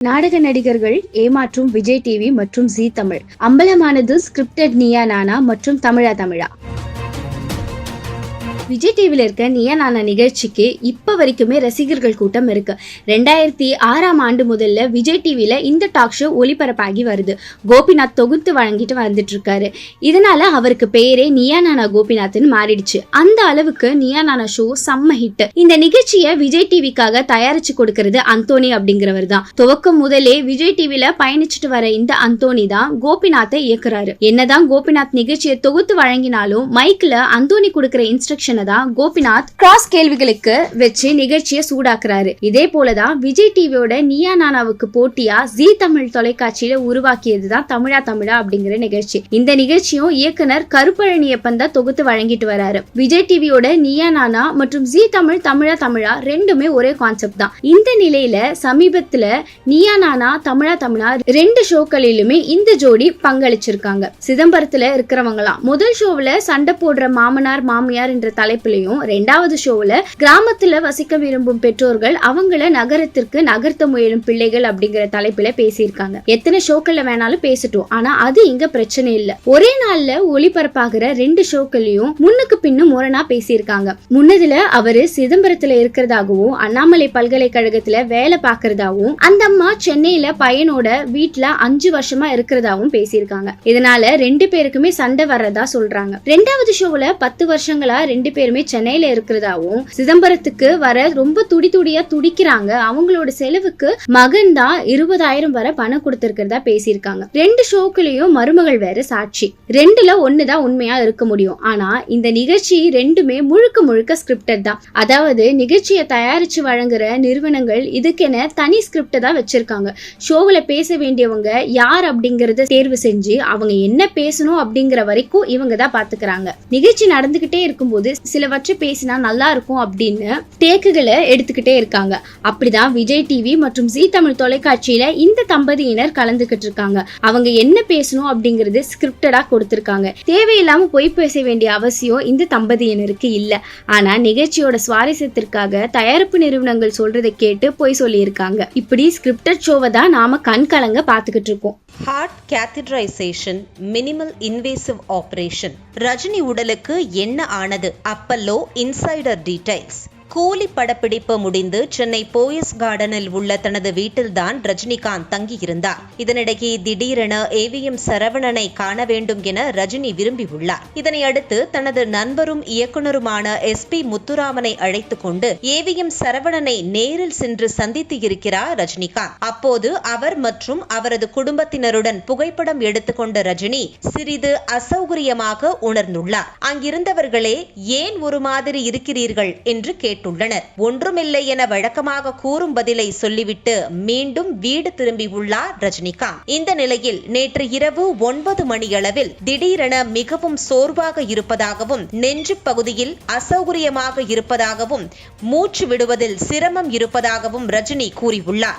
நாடக நடிகர்கள் ஏமாற்றும் விஜய் டிவி மற்றும் ஜீ தமிழ். அம்பலமானது ஸ்கிரிப்டட் நியா நானா மற்றும் தமிழா தமிழா? விஜய் டிவியில் இருக்க நியா நானா நிகழ்ச்சிக்கு இப்போ வரைக்குமே ரசிகர்கள் கூட்டம் இருக்கு. ரெண்டாயிரத்தி ஆறாம் ஆண்டு முதல்ல விஜய் டிவியில் இந்த டாக் ஷோ ஒளிபரப்பாகி வருது. கோபிநாத் தொகுத்து வழங்கிட்டு வந்துட்டு இருக்காரு. இதனால அவருக்கு பெயரே நியா நானா கோபிநாத்னு மாறிடுச்சு. அந்த அளவுக்கு நியா நானா ஷோ செம்ம ஹிட் இந்த நிகழ்ச்சியை விஜய் டிவிக்காக தயாரிச்சு கொடுக்கறது அந்தோனி அப்படிங்கிறவர் தான். துவக்கம் முதலே விஜய் டிவில பயணிச்சுட்டு வர இந்த அந்தோனி தான் கோபிநாத்தை இயக்குறாரு. என்னதான் கோபிநாத் நிகழ்ச்சியை தொகுத்து வழங்கினாலும் மைக்ல அந்தோனி கொடுக்கிற இன்ஸ்ட்ரக்ஷன் தான் கோபிநாத் கிராஸ் கேள்விகளுக்கு வச்சு நிகழ்ச்சியை சூடாக்குறாரு. இதே போலதான் விஜய் டிவியோட நியா நானாவுக்கு போட்டியா ஜீ தமிழ் தொலைக்காட்சியில உருவாக்கியது தான் தமிழா தமிழா அப்படிங்கிற நிகழ்ச்சி. இந்த நிகழ்ச்சியும் இயக்குனர் கருப்பழனியப்பன் தான் தொகுத்து வழங்கிட்டு வராரு. விஜய் டிவியோட நியா நானா மற்றும் ஜீ தமிழ் தமிழா தமிழா ரெண்டுமே ஒரே கான்செப்ட் தான். இந்த நிலையில சமீபத்துல நியா நானா தமிழா தமிழா ரெண்டு ஷோக்களிலுமே இந்த ஜோடி பங்களிச்சிருக்காங்க. சிதம்பரத்துல இருக்கிறவங்களாம். முதல் ஷோவில் சண்டை போடுற மாமனார் மாமியார் என்ற தலைப்பிலையும் ரெண்டாவது ஷோவில் கிராமத்துல வசிக்க விரும்பும் பெற்றோர்கள் அவங்கள நகரத்திற்கு நகர்த்த முயலும் பிள்ளைகள் அப்படிங்கிற தலைப்பில பேசியிருக்காங்க. எத்தனை ஷோக்கள்ல வேணாலும் பேசட்டும். ஆனா அது இங்க பிரச்சனை இல்ல. ஒரே நாள்ல ஒளிபரப்பாகிற ரெண்டு ஷோக்களையும் முன்னுக்கு பின்னும் முரணா பேசியிருக்காங்க. முன்னதுல அவரு சிதம்பரத்துல இருக்கிறதாகவும் அண்ணாமலை பல்கலைக்கழகத்துல வேலை பார்க்கறதாகவும் அந்த அம்மா சென்னையில பையனோட வீட்டுல அஞ்சு வருஷமா இருக்கிறதாவும் பேசியிருக்காங்க. இதனால ரெண்டு பேருக்குமே சண்டை வர்றதா சொல்றாங்க. ரெண்டாவது ஷோல பத்து வருஷங்களா ரெண்டு பேரும் சென்னையில இருக்கிறதாவும் சிதம்பரத்துக்கு வர ரொம்ப துடி துடியா துடிக்கிறாங்க. அவங்களோட செலவுக்கு மகன் தான் இருபதாயிரம் வரை பணம் கொடுத்திருக்கிறதா பேசியிருக்காங்க. ரெண்டு ஷோக்குலயும் மருமகள் வேற சாட்சி. ரெண்டுல ஒண்ணுதான் உண்மையா இருக்க முடியும். ஆனா இந்த நிகழ்ச்சி ரெண்டுமே முழுக்க முழுக்க ஸ்கிரிப்டட் தான். அதாவது நிகழ்ச்சியை தயாரிச்சு வழங்குற நிறுவனங்கள் இதுக்கென தனி ஸ்கிரிப்ட தான் வச்சிருக்காங்க. ஷோவில் பேச வேண்டியவங்க யார் அப்படிங்கறத தேர்வு செஞ்சு அவங்க என்ன பேசணும் அப்படிங்கிற வரைக்கும் இவங்க தான் பாத்துக்கிறாங்க. நிகழ்ச்சி நடந்துகிட்டே இருக்கும்போது சிலவற்றை பேசினா நல்லா இருக்கும் அப்படின்னு டேக்குகளை எடுத்துக்கிட்டே இருக்காங்க. அப்படிதான் விஜய் டிவி மற்றும் ஜி தமிழ் தொலைக்காட்சியில இந்த தம்பதியினர் கலந்துகிட்டு இருக்காங்க. அவங்க என்ன பேசணும் அப்படிங்கிறது ஸ்கிரிப்டடா கொடுத்திருக்காங்க. தேவையில்லாம பொய் பேச வேண்டிய அவசியம் இந்த தம்பதியினருக்கு இல்ல. ஆனா நிகழ்ச்சியோட சுவாரஸ்யத்திற்காக தயாரிப்பு நிறுவனங்கள் சொல்றதை கேட்டு பொய் சொல்லியிருக்காங்க. இப்படி ஸ்கிரிப்டட் ஷோவை தான் நாம கண் கலங்க பாத்துக்கிட்டு இருக்கோம். Heart catheterization minimal invasive operation Rajini உடலுக்கு என்ன ஆனது? అప్పల్లో ఇన్సైడర్ డీటెయిల్స్. கூலி படப்பிடிப்பு முடிந்து சென்னை போயஸ் கார்டனில் உள்ள தனது வீட்டில்தான் ரஜினிகாந்த் தங்கியிருந்தார். இதனிடையே திடீரென ஏவிஎம் சரவணனை காண வேண்டும் என ரஜினி விரும்பியுள்ளார். இதனையடுத்து தனது நண்பரும் இயக்குநருமான எஸ் பி முத்துராமனை அழைத்துக் கொண்டு ஏவிஎம் சரவணனை நேரில் சென்று சந்தித்து இருக்கிறார் ரஜினிகாந்த். அப்போது அவர் மற்றும் அவரது குடும்பத்தினருடன் புகைப்படம் எடுத்துக்கொண்ட ரஜினி சிறிது அசௌகரியமாக உணர்ந்துள்ளார். அங்கிருந்தவர்களே ஏன் ஒரு மாதிரி இருக்கிறீர்கள்? என்று கேட்டார். கேட்டுள்ளனர் ஒன்றுமில்லை என வழக்கமாக கூறும் பதிலை சொல்லிவிட்டு மீண்டும் வீடு திரும்பியுள்ளார் ரஜினிகாந்த். இந்த நிலையில் நேற்று இரவு ஒன்பது மணியளவில் திடீரென மிகவும் சோர்வாக இருப்பதாகவும் நெஞ்சு பகுதியில் அசௌகரியமாக இருப்பதாகவும் மூச்சு விடுவதில் சிரமம் இருப்பதாகவும் ரஜினி கூறியுள்ளார்.